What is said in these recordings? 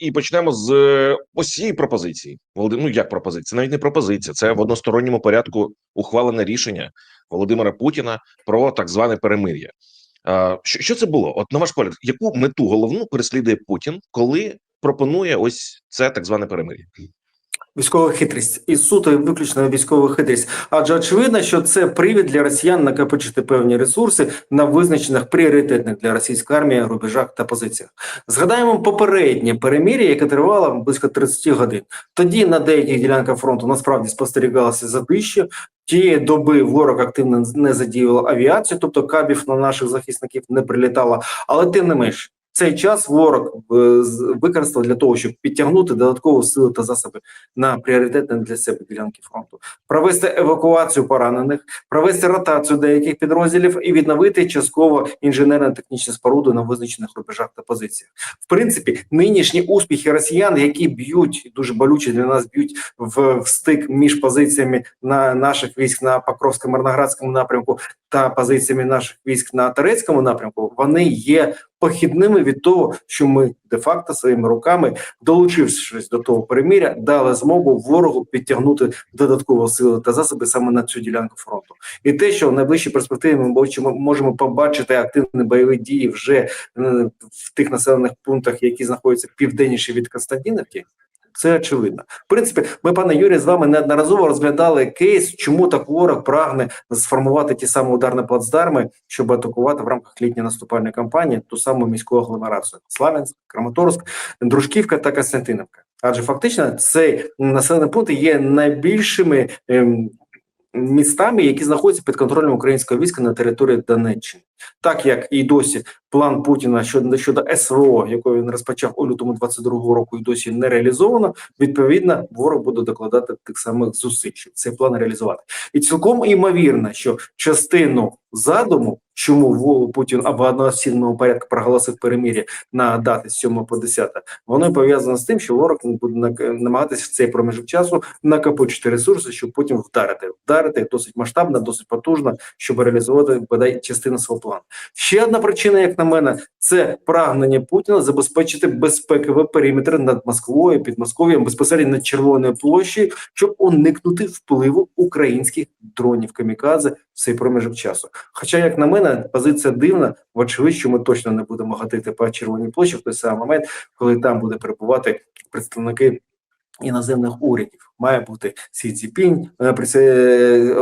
і почнемо з е, ось цієї пропозиції. Володимир, ну як пропозиція? Навіть не пропозиція, це в односторонньому порядку ухвалене рішення Володимира Путіна про так зване перемир'я. Що, що це було? От на ваш погляд, яку мету головну переслідує Путін, коли пропонує ось це так зване перемир'я? Військова хитрість і суто виключно військова хитрість. Адже очевидно, що це привід для росіян накопичити певні ресурси на визначених пріоритетних для російської армії рубежах та позиціях. Згадаємо попереднє перемір'я, яке тривало близько 30 годин. Тоді на деяких ділянках фронту насправді спостерігалося задище. Тієї доби ворог активно не задіював авіацію, тобто кабів на наших захисників не прилітало, але тим не менш. Цей час ворог е, використав для того, щоб підтягнути додаткові сили та засоби на пріоритетні для себе ділянки фронту, провести евакуацію поранених, провести ротацію деяких підрозділів і відновити частково інженерно-технічні споруди на визначених рубежах та позиціях. В принципі, нинішні успіхи росіян, які б'ють дуже болюче для нас б'ють в, в стик між позиціями на наших військ на Покровському Марноградському напрямку та позиціями наших військ на Турецькому напрямку, вони є похідними від того, що ми де-факто своїми руками, долучившись до того переміря, дали змогу ворогу підтягнути додаткову сили та засоби саме на цю ділянку фронту. І те, що в найближчій перспективі ми бачимо, можемо побачити активні бойові дії вже е, в тих населених пунктах, які знаходяться південніше від Константинівки. Це очевидно. В принципі, ми, пане Юрій, з вами неодноразово розглядали кейс, чому так ворог прагне сформувати ті самі ударні плацдарми, щоб атакувати в рамках літньої наступальної кампанії ту саму міську агломерацію: Славянськ, Краматорськ, Дружківка та Константинівка. Адже фактично цей населений пункт є найбільшими ем, містами, які знаходяться під контролем українського війська на території Донеччини. Так як і досі план Путіна щодо щодо СВО, який він розпочав у лютому 22-го року, і досі не реалізовано. Відповідно, ворог буде докладати тих самих зусиль, щоб цей план реалізувати. І цілком імовірно, що частину задуму, чому Путін або одноосібному порядку проголосив перемир'я на дати з 7 по 10, воно пов'язано з тим, що ворог буде намагатися в цей проміжок часу накопичити ресурси, щоб потім вдарити, вдарити досить масштабно, досить потужно, щоб реалізувати бодай частину свого плану. Ще одна причина, як на мене, це прагнення Путіна забезпечити безпековий периметр над Москвою, Підмосков'ям, безпосередньо над Червоною площею, щоб уникнути впливу українських дронів камікадзе в цей проміжок часу. Хоча, як на мене, позиція дивна, вочевидь, що ми точно не будемо гатити по Червоній площі в той самий момент, коли там буде перебувати представники. Іноземних урядів має бути Сі Цзіпінь, е, е,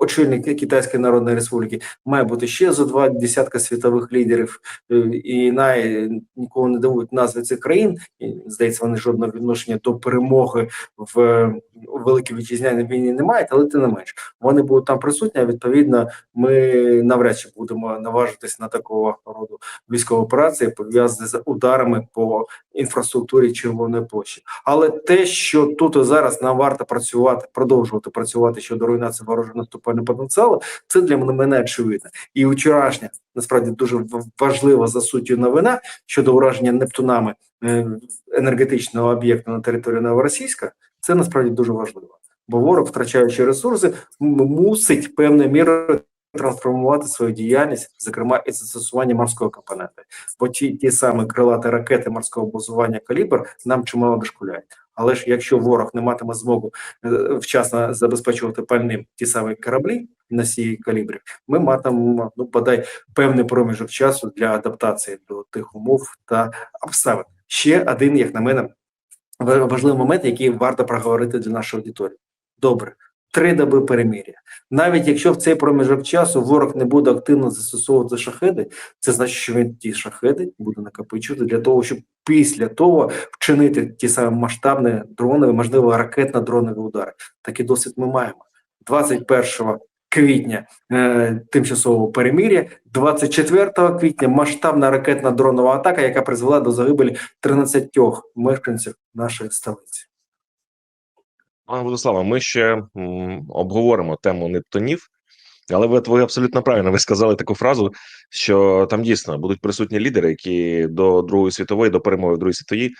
очільник Китайської Народної Республіки, має бути ще зо два десятка світових лідерів, е, і най нікого не дивують назви цих країн. І, здається, вони жодного відношення до перемоги в великій вітчизняній війні не мають, але тим не менш вони будуть там присутні. А відповідно, ми навряд чи будемо наважитись на такого роду військові операції, пов'язані з ударами по інфраструктурі Червоної площі. Але те, що тут і зараз нам варто працювати, продовжувати працювати щодо руйнації ворожого наступального потенціалу, це для мене очевидно. І вчорашня насправді дуже важлива за суттю новина щодо ураження Нептунами е, енергетичного об'єкту на території Новоросійська. Це насправді дуже важливо, бо ворог, втрачаючи ресурси, мусить певною мірою трансформувати свою діяльність, зокрема і застосування морського компонента. Бо ті, ті самі крилаті ракети морського базування калібр нам чимало дошкуляють. Але ж якщо ворог не матиме змогу е, вчасно забезпечувати пальним ті самі кораблі носії калібрів, ми матимемо ну подай певний проміжок часу для адаптації до тих умов та обставин. Ще один, як на мене, важливий момент, який варто проговорити для нашої аудиторії. Добре, три доби перемир'я. Навіть якщо в цей проміжок часу ворог не буде активно застосовувати шахеди, це значить, що він ті шахеди буде накопичувати для того, щоб після того вчинити ті самі масштабні дронові, можливо, ракетно-дронові удари. Такий досвід ми маємо. 21 квітня е, тимчасового перемир'я, 24 квітня масштабна ракетна дронова атака, яка призвела до загибелі 13 мешканців нашої столиці. Пане Владиславе, ми ще м, обговоримо тему Нептунів, але ви, ви абсолютно правильно ви сказали таку фразу, що там дійсно будуть присутні лідери, які до Другої світової, до перемоги в Другій світовій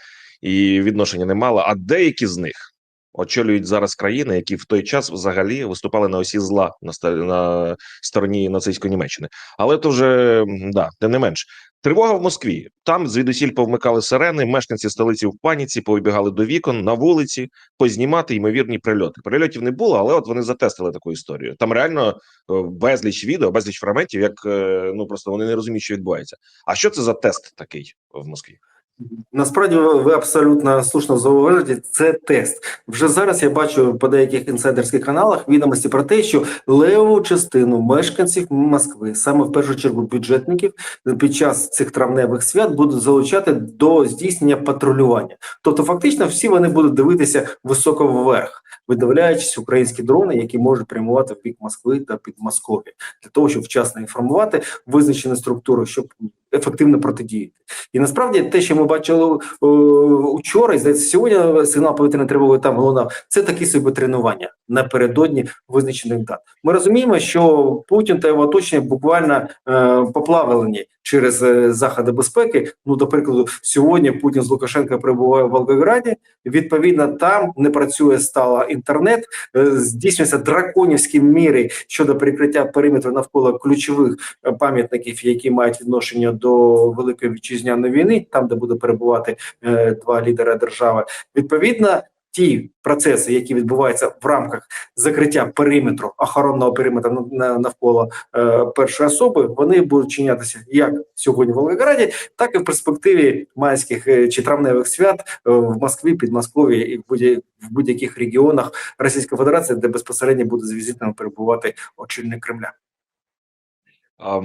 і відношення не мали, а деякі з них очолюють зараз країни, які в той час взагалі виступали на осі зла на, на стороні нацистської Німеччини. Але то вже да, тим не менш. Тривога в Москві. Там звідусіль повмикали сирени, мешканці столиці в паніці повибігали до вікон на вулиці, познімати ймовірні прильоти. Прильотів не було, але от вони затестили таку історію. Там реально е, безліч відео, безліч фрагментів, як е, ну просто вони не розуміють, що відбувається. А що це за тест такий в Москві? Насправді ви абсолютно слушно зауважуєте, це тест. Вже зараз я бачу по деяких інсайдерських каналах відомості про те, що леву частину мешканців Москви, саме в першу чергу бюджетників, під час цих травневих свят будуть залучати до здійснення патрулювання. Тобто, фактично, всі вони будуть дивитися високо вверх, видивляючись українські дрони, які можуть прямувати в бік Москви та Підмосков'я, для того, щоб вчасно інформувати визначені структури, щоб ефективно протидіяти. І насправді те, що ми бачили е, учора, і сьогодні сигнал повітряної тривоги там лунав, це такі собі тренування напередодні визначених дат. Ми розуміємо, що Путін та його оточення буквально е, поплавлені через е, заходи безпеки. Ну, до прикладу, сьогодні Путін з Лукашенка перебуває в Волгограді. Відповідно, там не працює стало інтернет, е, здійснюються драконівські міри щодо перекриття периметру навколо ключових е, пам'ятників, які мають відношення до великої вітчизняної війни, там де буде перебувати е, два лідери держави. Відповідно, ті процеси, які відбуваються в рамках закриття периметру охоронного периметру на- на- навколо е, першої особи, вони будуть чинятися як сьогодні в Волгограді, так і в перспективі майських е, чи травневих свят е, в Москві, Підмосков'ї і в будь- в будь-яких регіонах Російської Федерації, де безпосередньо буде з візитами перебувати очільник Кремля. А,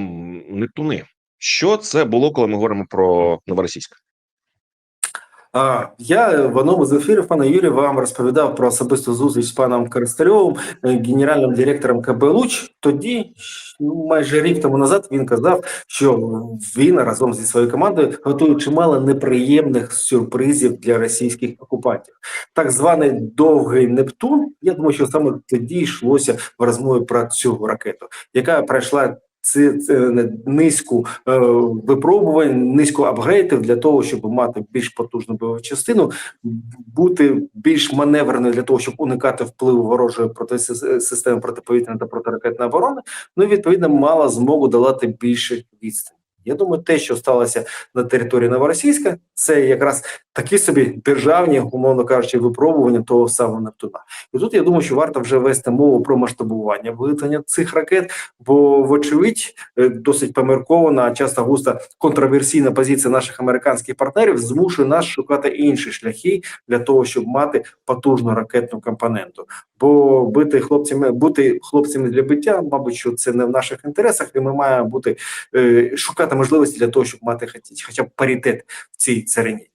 Нептуни. Що це було, коли ми говоримо про Новоросійськ? Я в одному з ефірів пана Юрія вам розповідав про особисту зустріч з паном Користарьовим, е, генеральним директором КБ Луч. Тоді, ну, майже рік тому назад, він казав, що він разом зі своєю командою готує чимало неприємних сюрпризів для російських окупантів. Так званий довгий Нептун. Я думаю, що саме тоді йшлося в розмові про цю ракету, яка пройшла. Це, це низку е, випробувань, низку апгрейдів для того, щоб мати більш потужну бойову частину, бути більш маневреною для того, щоб уникати впливу ворожої проти системи протиповітряної та протиракетної оборони. Ну і відповідно мала змогу долати більше відстань. Я думаю, те, що сталося на території Новоросійська, це якраз такі собі державні, умовно кажучи, випробування того самого Нептуна. І тут я думаю, що варто вже вести мову про масштабування виготовлення цих ракет, бо, вочевидь, е, досить поміркована, а часто густо контроверсійна позиція наших американських партнерів змушує нас шукати інші шляхи для того, щоб мати потужну ракетну компоненту. Бо бити хлопцями, бути хлопцями для биття, мабуть, що це не в наших інтересах, і ми маємо бути е, шукати можливості для того, щоб мати хоча б паритет в цій царині.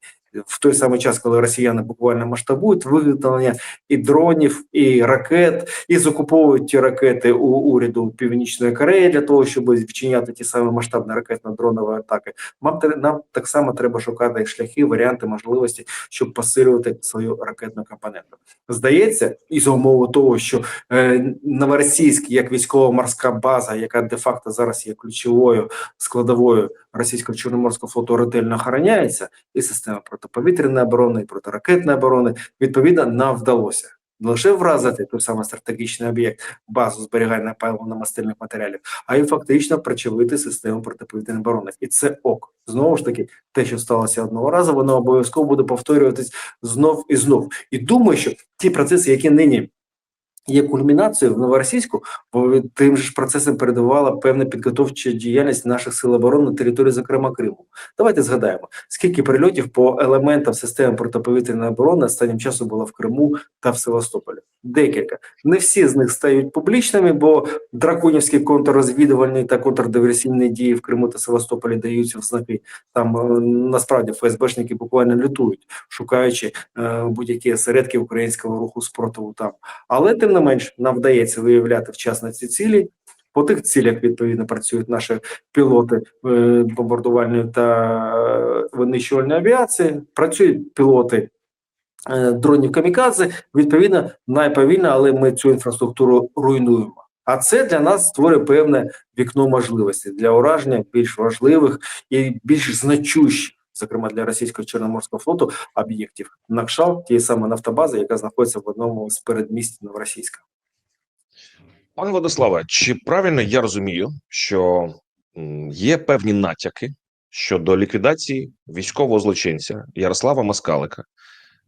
В той самий час, коли росіяни буквально масштабують виготовлення і дронів, і ракет, і закуповують ті ракети у уряду Північної Кореї для того, щоб вчиняти ті самі масштабні ракетно-дронові атаки. Нам, нам так само треба шукати шляхи, варіанти, можливості, щоб посилювати свою ракетну компоненту. Здається, і за умови того, що е, Новоросійськ як військово-морська база, яка де-факто зараз є ключовою складовою російського чорноморського флоту, ретельно охороняється, і система протиповітряної оборони, і протиракетної оборони, відповідно, нам вдалося. Не лише вразити той самий стратегічний об'єкт, базу зберігання паливно-мастильних матеріалів, а й фактично причавити систему протиповітряної оборони. І це ок. Знову ж таки, те, що сталося одного разу, воно обов'язково буде повторюватись знов і знов. І думаю, що ті процеси, які нині є кульмінацією в новоросійську, бо тим же ж процесом передавала певна підготовча діяльність наших сил оборони на території, зокрема Криму. Давайте згадаємо, скільки прильотів по елементам системи протиповітряної оборони останнім часом було в Криму та в Севастополі. Декілька. Не всі з них стають публічними, бо драконівські контррозвідувальні та контрдиверсійні дії в Криму та Севастополі даються в знаки. Там е, насправді ФСБшники буквально лютують, шукаючи е, будь-які осередки українського руху спротиву там. Але тим не менш нам вдається виявляти вчасно ці цілі. По тих цілях відповідно працюють наші пілоти е, бомбардувальної та е, винищувальної авіації. Працюють пілоти е, дронів камікадзе. Відповідно, найповільно, але ми цю інфраструктуру руйнуємо. А це для нас створює певне вікно можливостей для ураження більш важливих і більш значущих, зокрема для російського чорноморського флоту, об'єктів на кшталт тієї саме нафтобази, яка знаходиться в одному з передмість Новоросійська. Пане Владиславе, чи правильно я розумію, що є певні натяки, щодо ліквідації військового злочинця Ярослава Москалика,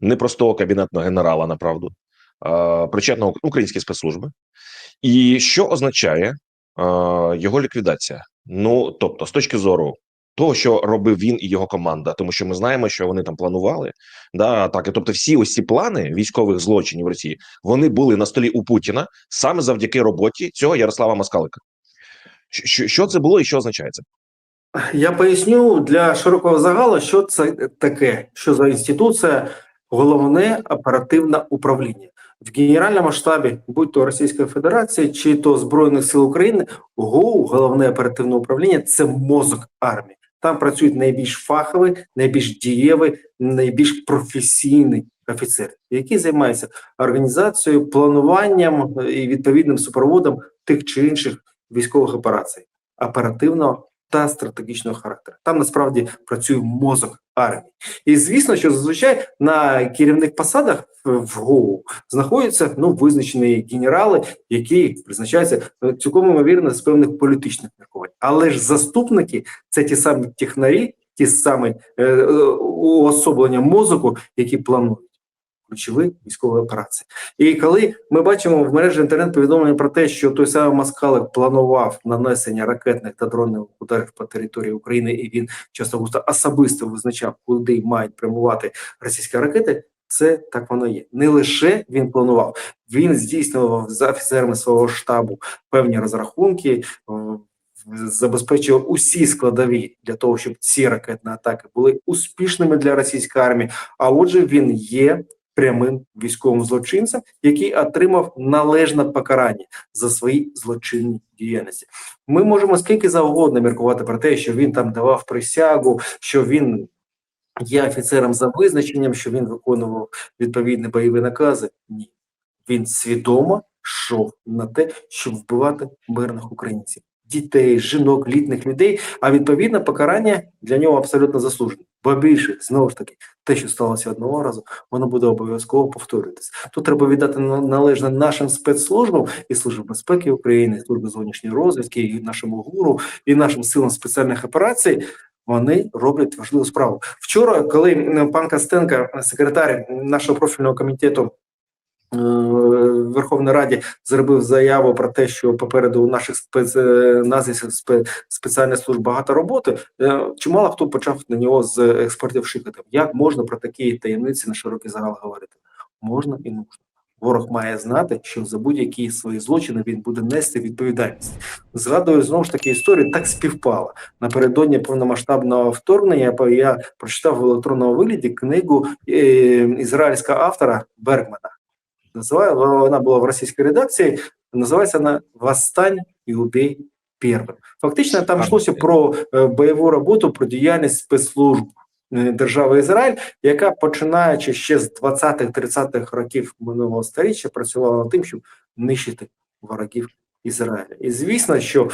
непростого кабінетного генерала, направду, причетного української спецслужби, і що означає його ліквідація? Ну тобто, з точки зору того, що робив він і його команда, тому що ми знаємо, що вони там планували да атаки. Тобто, всі ось ці плани військових злочинів Росії вони були на столі у Путіна саме завдяки роботі цього Ярослава Москалика. Що, це було і що означає це? Я поясню для широкого загалу, що це таке, що за інституція головне оперативне управління в генеральному штабі, будь то Російської Федерації чи то Збройних сил України, ГОУ, головне оперативне управління це мозок армії. Там працюють найбільш фахові, найбільш дієві, найбільш професійні офіцери, які займаються організацією, плануванням і відповідним супроводом тих чи інших військових операцій. Оперативного та стратегічного характеру. Там насправді працює мозок армії. І звісно, що зазвичай на керівних посадах в ГОУ знаходяться ну визначені генерали, які призначаються е, цілком ймовірно з певних політичних міркувань. Але ж заступники це ті самі технарі, ті самі е, е, уособлення мозку, які планують. Ключові військові операції, і коли ми бачимо в мережі інтернет повідомлення про те, що той самий Москалик планував нанесення ракетних та дронних ударів по території України, і він часто густо особисто визначав, куди мають прямувати російські ракети. Це так воно є. Не лише він планував, він здійснював за офіцерами свого штабу певні розрахунки, забезпечував усі складові для того, щоб ці ракетні атаки були успішними для російської армії. А отже, він є прямим військовим злочинцем, який отримав належне покарання за свої злочинні діяльності. Ми можемо скільки завгодно міркувати про те, що він там давав присягу, що він є офіцером за визначенням, що він виконував відповідні бойові накази. Ні, він свідомо йшов на те, щоб вбивати мирних українців. Дітей, жінок, літних людей, а відповідне покарання для нього абсолютно заслужене. Бо більше знову ж таки, те, що сталося одного разу, воно буде обов'язково повторюватися. Тут треба віддати належне нашим спецслужбам і службі безпеки України, і служби зовнішньої розвідки, і нашому гуру, і нашим силам спеціальних операцій. Вони роблять важливу справу. Вчора, коли пан Костенко, секретар нашого профільного комітету. Верховній Раді зробив заяву про те, що попереду у наших спец... назві спеціальних служб багато роботи. Чимало хто почав на нього з експертів шикати. Як можна про такі таємниці на широкий загал говорити? Можна і нужно. Ворог має знати, що за будь-які свої злочини він буде нести відповідальність. Згадую знову ж таки історію, так співпало. Напередодні повномасштабного вторгнення я прочитав в електронному вигляді книгу е, ізраїльського автора Бергмана. Називає вона була в російській редакції. Називається вона «Восстань і убей первим». Фактично там йшлося про е, бойову роботу, про діяльність спецслужб е, держави Ізраїль, яка починаючи ще з 20-30-х років минулого століття працювала над тим, щоб нищити ворогів Ізраїля. І звісно, що е,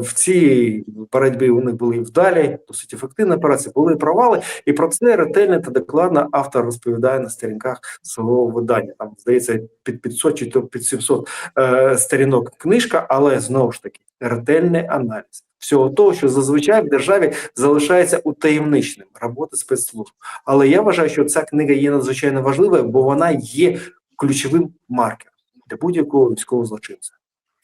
в цій боротьбі у були вдалі, досить ефективні операції, були провали, і про це ретельно та докладно автор розповідає на сторінках свого видання. Там здається під 500 чи то під 700 е, сторінок книжка, але знову ж таки ретельний аналіз. Всього того, що зазвичай в державі залишається утаємничним роботи спецслужб. Але я вважаю, що ця книга є надзвичайно важливою, бо вона є ключовим маркером для будь-якого військового злочинця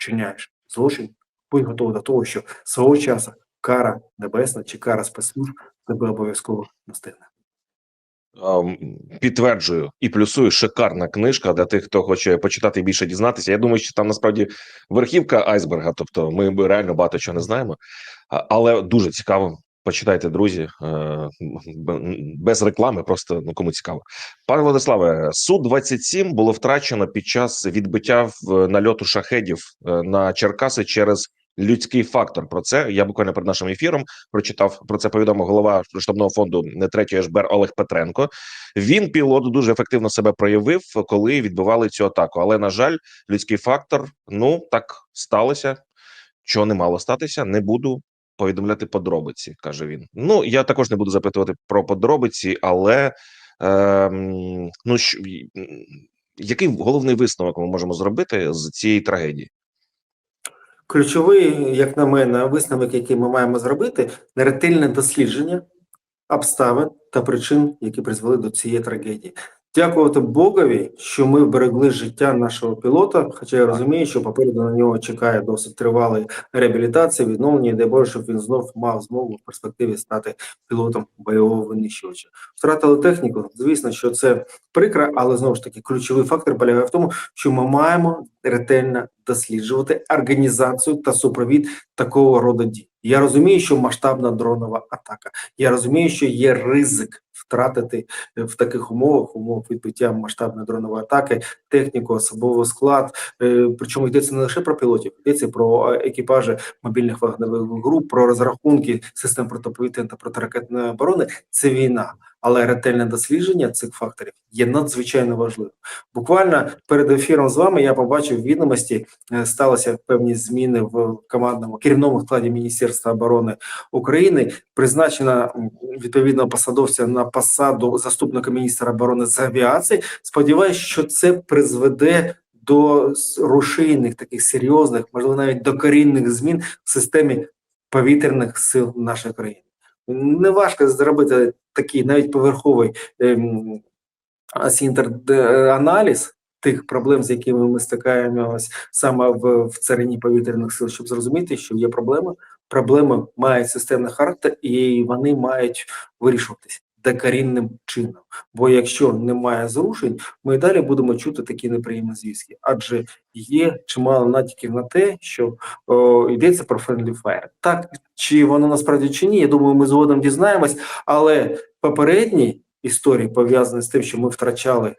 вчиняєш злочин, будь готовий до того, що свого часу кара небесна чи кара спецслужб тебе обов'язково настигне. Підтверджую і плюсую шикарна книжка для тих, хто хоче почитати більше дізнатися. Я думаю, що там насправді верхівка айсберга, тобто ми реально багато чого не знаємо, але дуже цікаво. Почитайте, друзі, е, без реклами, просто ну кому цікаво. Пане Владиславе, су 27 було втрачено під час відбиття в нальоту шахедів е, на Черкаси через людський фактор. Про це я буквально перед нашим ефіром прочитав про це. Повідомив голова штабного фонду не третього ШБР Олег Петренко. Він пілот дуже ефективно себе проявив, коли відбивали цю атаку. Але на жаль, людський фактор ну так сталося. Що не мало статися, не буду повідомляти подробиці, каже він. Ну я також не буду запитувати про подробиці, але е, ну що, який головний висновок ми можемо зробити з цієї трагедії? Ключовий, як на мене, висновок, який ми маємо зробити, ретельне дослідження обставин та причин, які призвели до цієї трагедії. Дякувати Богові, що ми вберегли життя нашого пілота. Хоча я розумію, що попереду на нього чекає досить тривалої реабілітації, відновлення, і дай Боже, щоб він знов мав змогу в перспективі стати пілотом бойового винищувача. Втратили техніку. Звісно, що це прикро, але знову ж таки ключовий фактор полягає в тому, що ми маємо ретельно досліджувати організацію та супровід такого роду дій. Я розумію, що масштабна дронова атака. Я розумію, що є ризик втратити е, в таких умовах, умов відбиття масштабної дронової атаки, техніку, особовий склад. Е, Причому йдеться не лише про пілотів, йдеться про е, екіпажі мобільних вогневих груп, про розрахунки систем протиповітряної та протиракетної оборони. Це війна, але ретельне дослідження цих факторів є надзвичайно важливим. Буквально перед ефіром з вами я побачив відомості. е, Сталися певні зміни в командному керівному складі Міністерства оборони України. Призначена відповідного посадовця на посаду заступника міністра оборони з авіації. Сподіваюсь, що це призведе до рушійних таких серйозних, можливо, навіть докорінних змін в системі повітряних сил нашої країни. Неважко зробити такий навіть поверховий ем, аналіз тих проблем, з якими ми стикаємось саме в, в царині повітряних сил, щоб зрозуміти, що є проблеми. Проблеми мають системний характер, і вони мають вирішуватись докорінним чином. Бо якщо немає зрушень, ми далі будемо чути такі неприємні звістки, адже є чимало натяків на те, що о, йдеться про friendly fire. Так чи воно насправді чи ні, я думаю, ми згодом дізнаємось, але попередні історії пов'язані з тим, що ми втрачали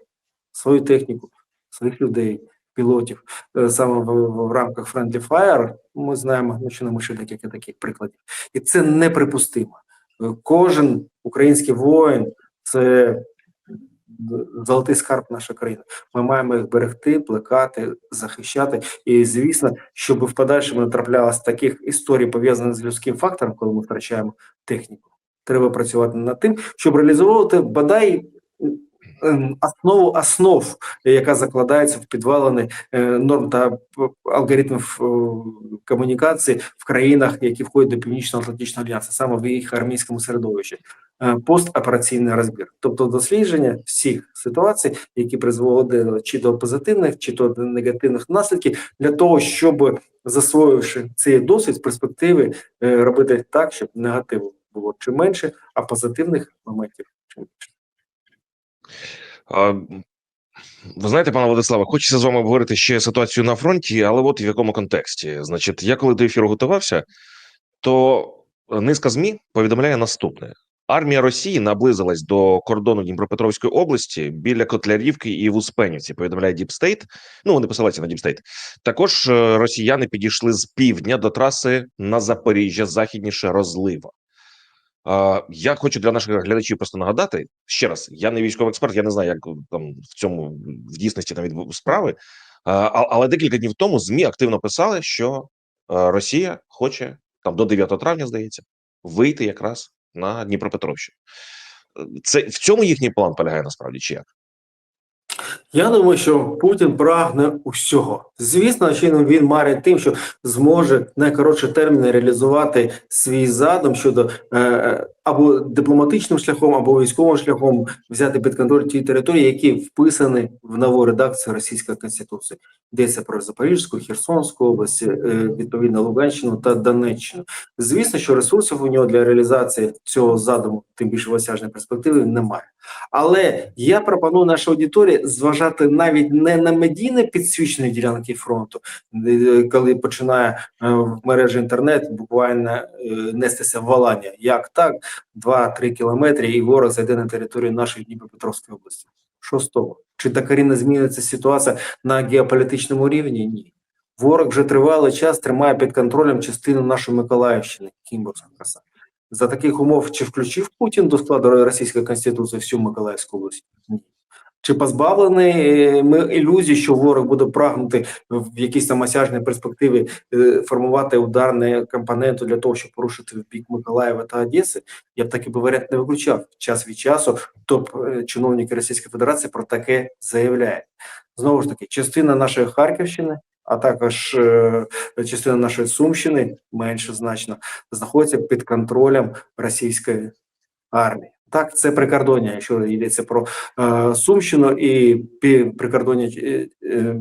свою техніку, своїх людей, пілотів е, саме в, в, в рамках Friendly Fire, ми знаємо, ну що не ще декілька таких прикладів, і це неприпустимо. Е, Кожен український воїн це золотий скарб нашої країни. Ми маємо їх берегти, плекати, захищати. І звісно, щоб в подальшому не траплялось таких історій, пов'язаних з людським фактором, коли ми втрачаємо техніку. Треба працювати над тим, щоб реалізовувати бодай основу основ, яка закладається в підвалини е, норм та алгоритмів е, комунікації в країнах, які входять до Північно-Атлантичного альянсу, саме в їх армійському середовищі. Е, Постопераційний розбір, тобто дослідження всіх ситуацій, які призводили чи до позитивних, чи до негативних наслідків, для того, щоб засвоївши цей досвід перспективи, е, робити так, щоб негативу було чим менше, а позитивних моментів чим більше. Ви знаєте, пане Владиславе, хочеться з вами обговорити ще ситуацію на фронті, але от в якому контексті. Значить, я коли до ефіру готувався, то низка ЗМІ повідомляє наступне: армія Росії наблизилась до кордону Дніпропетровської області біля Котлярівки і в Успенівці. Повідомляє Діпстейт. Ну вони посилаються на Діпстейт. Також е, росіяни підійшли з півдня до траси на Запоріжжя, західніше розлива. Я хочу для наших глядачів просто нагадати ще раз: я не військовий експерт, я не знаю, як там в цьому в дійсності від справи. Але декілька днів тому ЗМІ активно писали, що е, Росія хоче там до 9 травня, здається, вийти якраз на Дніпропетровщину. Е, Це в цьому їхній план полягає насправді чи як? Я думаю, що Путін прагне усього. Звісно, чином він марить тим, що зможе в найкоротші терміни реалізувати свій задум щодо е, або дипломатичним шляхом, або військовим шляхом взяти під контроль ті території, які вписані в нову редакцію Російської конституції. Йдеться про Запорізьку, Херсонську область, е, відповідно Луганщину та Донеччину. Звісно, що ресурсів у нього для реалізації цього задуму, тим більше в перспективи, немає. Але я пропоную нашій аудиторії зважати навіть не на медійне підсвічені ділянки фронту, е, коли починає е, в мережі інтернет буквально нестися валання. Як так, 2-3 кілометри, і ворог зайде на територію нашої Дніпропетровської області. Шостого? Чи докорінно зміниться ситуація на геополітичному рівні? Ні. Ворог вже тривалий час тримає під контролем частину нашої Миколаївщини, Кімбурська краса. За таких умов чи включив Путін до складу Російської Конституції всю Миколаївську область? Ні. Чи позбавлений е, ми ілюзій, що ворог буде прагнути в якійсь там осяжній перспективі е, формувати ударні компоненти для того, щоб порушити в бік Миколаєва та Одеси? Я б такий варіант не виключав. Час від часу топ е, чиновники Російської Федерації про таке заявляють. Знову ж таки, частина нашої Харківщини а також е, частина нашої Сумщини, менше значно, знаходяться під контролем російської армії. Так, це прикордоння, якщо йдеться про е, Сумщину і прикордоння е, е,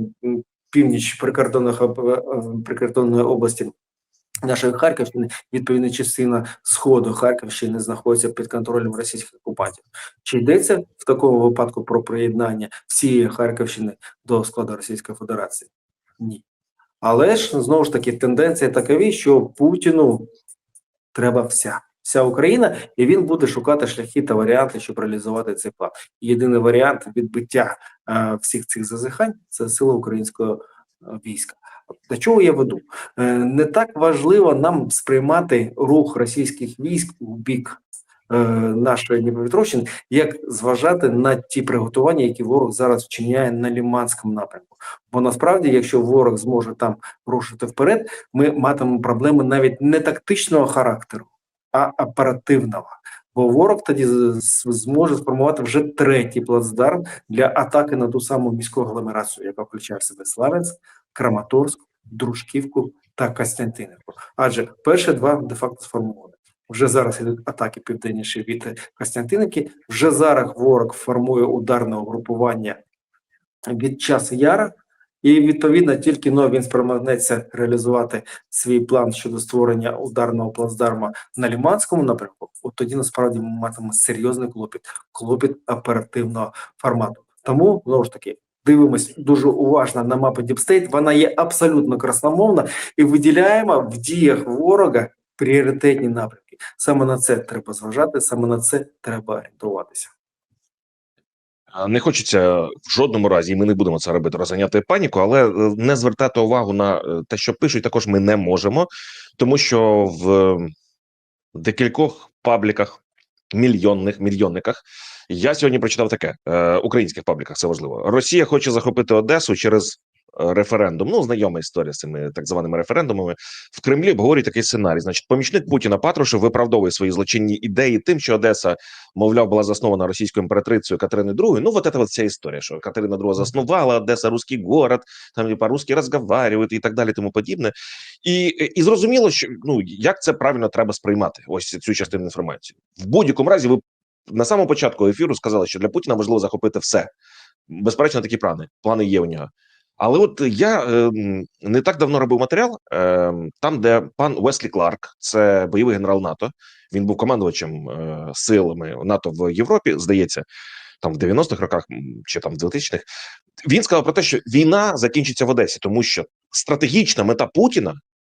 північ прикордонних е, прикордонної області нашої Харківщини, відповідна частина сходу Харківщини знаходиться під контролем російських окупантів. Чи йдеться в такому випадку про приєднання всієї Харківщини до складу Російської Федерації? Ні. Але ж знову ж таки тенденція такові, що Путіну треба вся. Вся Україна, і він буде шукати шляхи та варіанти, щоб реалізувати цей план. Єдиний варіант відбиття е, всіх цих зазихань це сила українського е, війська. До чого я веду? Е, не так важливо нам сприймати рух російських військ у бік е, нашої Дніпропетровщини, як зважати на ті приготування, які ворог зараз вчиняє на Ліманському напрямку. Бо насправді, якщо ворог зможе там рушити вперед, ми матимемо проблеми навіть не тактичного характеру, а оперативного. Бо ворог тоді зможе сформувати вже третій плацдарм для атаки на ту саму міську агломерацію, яка включає в себе Славянськ, Краматорськ, Дружківку та Костянтинівку. Адже перші два де-факто сформовані. Вже зараз ідуть атаки південніше від Костянтинівки. Вже зараз ворог формує ударне угрупування від часу Яра, і відповідно тільки но він спромагнеться реалізувати свій план щодо створення ударного плацдарма на Ліманському напрямку. От тоді насправді ми матимемо серйозний клопіт, клопіт оперативного формату. Тому знову ж таки. Дивимось дуже уважно на мапу Діпстейт. Вона є абсолютно красномовна і виділяємо в діях ворога пріоритетні напрямки. Саме на це треба зважати, саме на це треба орієнтуватися. Не хочеться в жодному разі, і ми не будемо це робити, розганяти паніку, але е, не звертати увагу на е, те, що пишуть, також ми не можемо, тому що в декількох пабліках, мільйонних мільйонниках, я сьогодні прочитав таке: е, українських пабліках це важливо. Росія хоче захопити Одесу через референдум. Ну, знайома історія з цими так званими референдумами. В Кремлі обговорюють такий сценарій. Значить, помічник Путіна Патрушев виправдовує свої злочинні ідеї тим, що Одеса мовляв, була заснована російською імператрицею Катериною II. Ну, вот вот вся історія, що Катерина II заснувала Одеса, русський город, там по-русски розговаривають і так далі, тому подібне. І, і зрозуміло, що ну як це правильно треба сприймати. Ось цю частину інформації. В будь-якому разі, ви на самому початку ефіру сказали, що для Путіна важливо захопити все. Безперечно, такі плани. Плани є у нього. Але от я е, не так давно робив матеріал, е, там, де пан Уеслі Кларк, це бойовий генерал НАТО, він був командувачем е, силами НАТО в Європі, здається, там в 90-х роках чи там в 2000-х. Він сказав про те, що війна закінчиться в Одесі, тому що стратегічна мета Путіна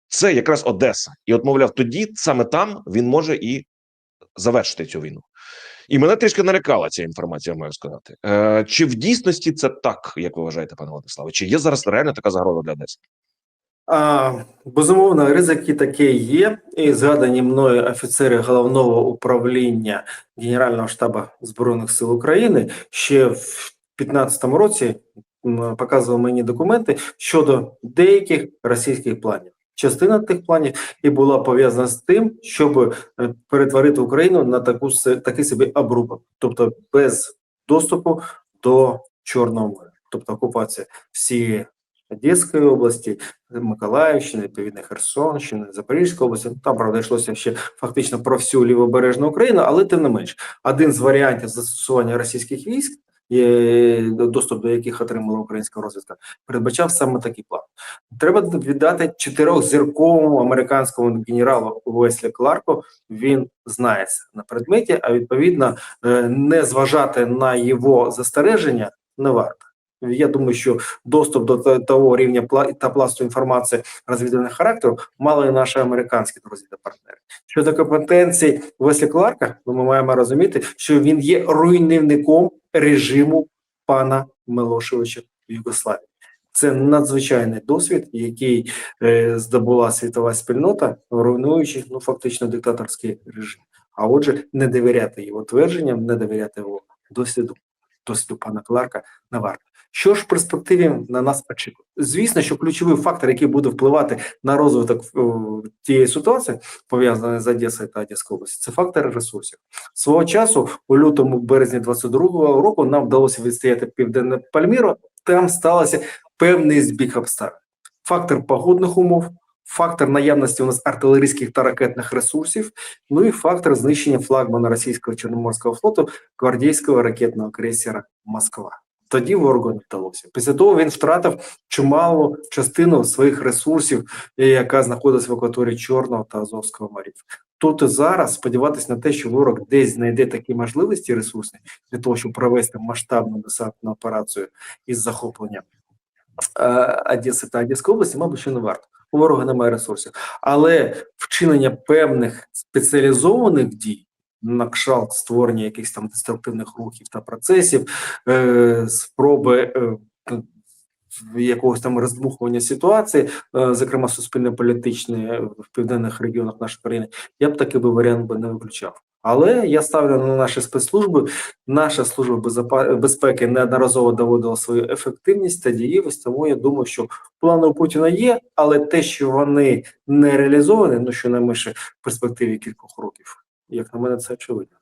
це якраз Одеса. І от, мовляв, тоді саме там він може і завершити цю війну. І мене трішки налякала ця інформація, маю сказати. Е, чи в дійсності це так, як ви вважаєте, пане Владиславе? Чи є зараз реально така загроза для Одеси? А, безумовно, ризики такі є, і згадані мною офіцери головного управління Генерального штабу Збройних сил України ще в 2015 році показували мені документи щодо деяких російських планів. Частина тих планів і була пов'язана з тим, щоб е, перетворити Україну на таку такий собі обрубок, тобто без доступу до Чорного моря, тобто окупація всієї Одеської області, Миколаївщини, відповідно Херсонщини, Запорізької області. Ну, Там правда йшлося ще фактично про всю лівобережну Україну, але тим не менш, один з варіантів застосування російських військ, доступ до яких отримала українська розвідка, передбачав саме такий план. Треба віддати чотирьохзірковому американському генералу Уеслі Кларку. Він знається на предметі, а відповідно е, не зважати на його застереження не варто. Я думаю, що доступ до того рівня та пласту інформації розвідувального характеру мали наші американські друзі та партнери. Щодо компетенцій Веслі Кларка, ну, ми маємо розуміти, що він є руйнівником режиму пана Милошевича в Югославії. Це надзвичайний досвід, який е, здобула світова спільнота, руйнуючи ну фактично диктаторський режим. А отже, не довіряти його твердженням, не довіряти його досвіду, досвіду пана Кларка не варто. Що ж в перспективі на нас очікує? Звісно, що ключовий фактор, який буде впливати на розвиток тієї ситуації, пов'язаної з Одесою та Одеською областю, це фактор ресурсів. Свого часу, у лютому березні 22-го року, нам вдалося відстояти південне Пальміро. Там сталося певний збіг обставин. фактор погодних умов, фактор наявності у нас артилерійських та ракетних ресурсів, ну і фактор знищення флагмана російського Чорноморського флоту гвардійського ракетного крейсера Москва. Тоді ворогу не вдалося. Після того він втратив чималу частину своїх ресурсів, яка знаходилась в акваторії Чорного та Азовського морів. Тут і зараз сподіватися на те, що ворог десь знайде такі можливості ресурсні для того, щоб провести масштабну десантну операцію із захоплення е, Одеси та Одеської області, мабуть, що не варто. У ворога немає ресурсів, але вчинення певних спеціалізованих дій, на кшалт створення якихось там деструктивних рухів та процесів, е, спроби е, якогось там роздмухування ситуації, е, зокрема суспільно-політичної в південних регіонах нашої країни, я б такий би варіант би не виключав. Але я ставлю на наші спецслужби. Наша служба безпеки неодноразово доводила свою ефективність та дієвість. Тому я думаю, що плани у Путіна є, але те, що вони не реалізовані, ну щонайменше в перспективі кількох років, як на мене, це очевидно.